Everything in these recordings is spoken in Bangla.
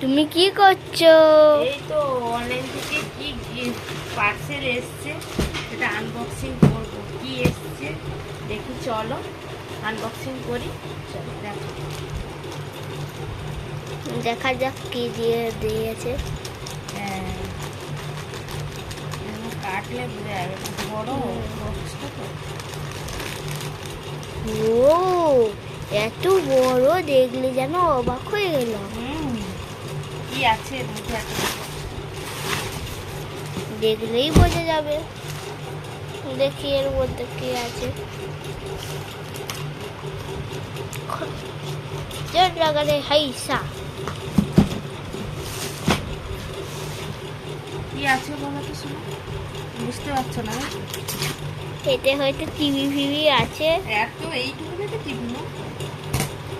তুমি কি করছ? এই তো অনলাইন থেকে কি পার্সেল এসছে সেটা আনবক্সিং করব। কি এসছে? দেখি চলো আনবক্সিং করি। চলো দেখো। দেখা যাক কি দিয়ে দিয়েছে। হ্যাঁ। কাটলে বোঝা যাবে বড় বক্সটা তো। ও এত বড় দেখলে যেন অবাক হয়ে গেলাম। কি আছে এর মধ্যে এত? দেখলেই বোঝা যাবে। দেখি এর মধ্যে কি আছে। জোর লাগালে হাইসা। কি আছে বলো তো শোনো। বুঝতে পারছ না? এতে হয়তো টিভি ফিভি আছে। এত এইটুকু টিভি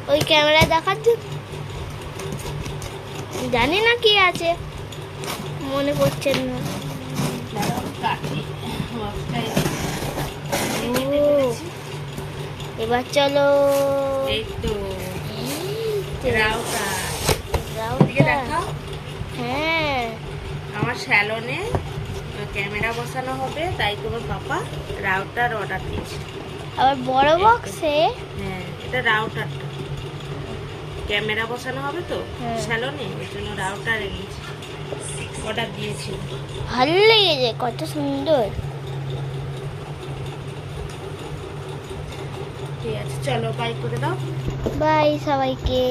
ওই ক্যামেরা দেখাচ্ছ জানি না কি আছে। মনে পড়ছে না। এবার চলো। হ্যাঁ। আমার স্যালনে ক্যামেরা বসানো হবে তাই তোমার পাপা রাউটার অর্ডার দিয়েছে। আবার বড় বক্সে হ্যাঁ এটা রাউটারটা। ক্যামেরা বসানো হবে তো? হ্যাঁ। স্যালনে? ওই জন্য রাউটার এনে অর্ডার দিয়েছি। ভালো লেগেছে কত সুন্দর। ঠিক আছে চলো বাই করে দাও। বাই সবাইকে।